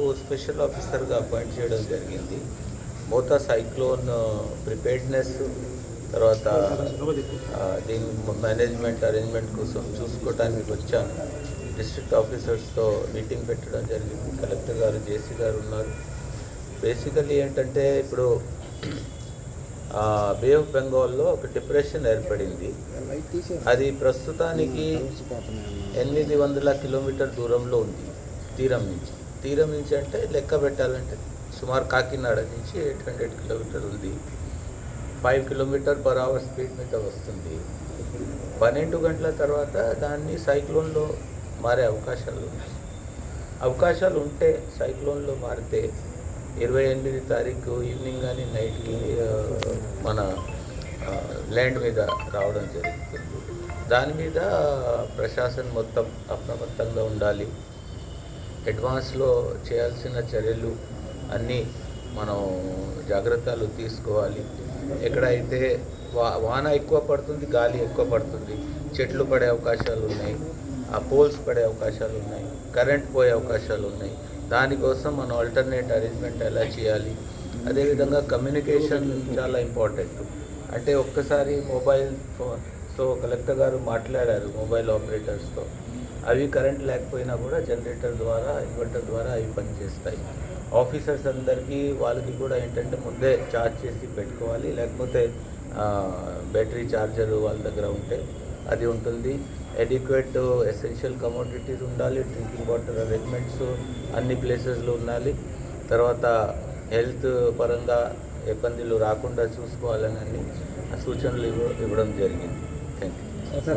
Special ఆఫీసర్గా appoint చేయడం జరిగింది. మోతా సైక్లోన్ ప్రిపేర్డ్నెస్ తర్వాత దీని మేనేజ్మెంట్ అరేంజ్మెంట్ కోసం చూసుకోవడానికి వచ్చాను. డిస్ట్రిక్ట్ ఆఫీసర్స్తో మీటింగ్ పెట్టడం జరిగింది. కలెక్టర్ గారు జేసీ గారు ఉన్నారు. బేసికల్లీ ఏంటంటే ఇప్పుడు బే ఆఫ్ బెంగాల్లో ఒక డిప్రెషన్ ఏర్పడింది. అది ప్రస్తుతానికి ఎనిమిది వందల కిలోమీటర్ దూరంలో ఉంది తీరం నుంచి. తీరం నుంచి అంటే లెక్క పెట్టాలంటే సుమారు కాకినాడ నుంచి ఎయిట్ హండ్రెడ్ కిలోమీటర్ ఉంది. Five kilometre per hour speed మీద వస్తుంది. పన్నెండు గంటల తర్వాత దాన్ని సైక్లోన్లో మారే అవకాశాలు ఉన్నాయి. అవకాశాలు ఉంటే సైక్లోన్లో మారితే ఇరవై ఎనిమిది తారీఖు ఈవినింగ్ కానీ నైట్కి మన ల్యాండ్ మీద రావడం జరుగుతుంది. దాని మీద ప్రశాసన మొత్తం అప్రమత్తంగా ఉండాలి. అడ్వాన్స్లో చేయాల్సిన చర్యలు అన్నీ మనం జాగ్రత్తలు తీసుకోవాలి. ఎక్కడైతే వా వాన ఎక్కువ పడుతుంది గాలి ఎక్కువ పడుతుంది చెట్లు పడే అవకాశాలు ఉన్నాయి ఆ పోల్స్ పడే అవకాశాలు ఉన్నాయి కరెంట్ పోయే అవకాశాలు ఉన్నాయి. దానికోసం మనం ఆల్టర్నేట్ అరేంజ్మెంట్ ఎలా చేయాలి? అదేవిధంగా కమ్యూనికేషన్ చాలా ఇంపార్టెంట్. అంటే ఒక్కసారి మొబైల్ ఫోన్ సో కలెక్టర్ గారు మాట్లాడారు మొబైల్ ఆపరేటర్స్తో అవి కరెంట్ లేకపోయినా కూడా జనరేటర్ ద్వారా ఇన్వర్టర్ ద్వారా అవి పనిచేస్తాయి. ఆఫీసర్స్ అందరికీ వాళ్ళకి కూడా ఏంటంటే ముందే ఛార్జ్ చేసి పెట్టుకోవాలి. లేకపోతే బ్యాటరీ ఛార్జర్ వాళ్ళ దగ్గర ఉంటే అది ఉంటుంది. ఎడ్యుకేట్ ఎసెన్షియల్ కమోడిటీస్ ఉండాలి. డ్రింకింగ్ వాటర్ అరేంజ్మెంట్స్ అన్ని ప్లేసెస్లో ఉండాలి. తర్వాత హెల్త్ పరంగా ఇబ్బందులు రాకుండా చూసుకోవాలని అన్ని సూచనలు ఇవ్వ- ఇవ్వడం జరిగింది. Thank you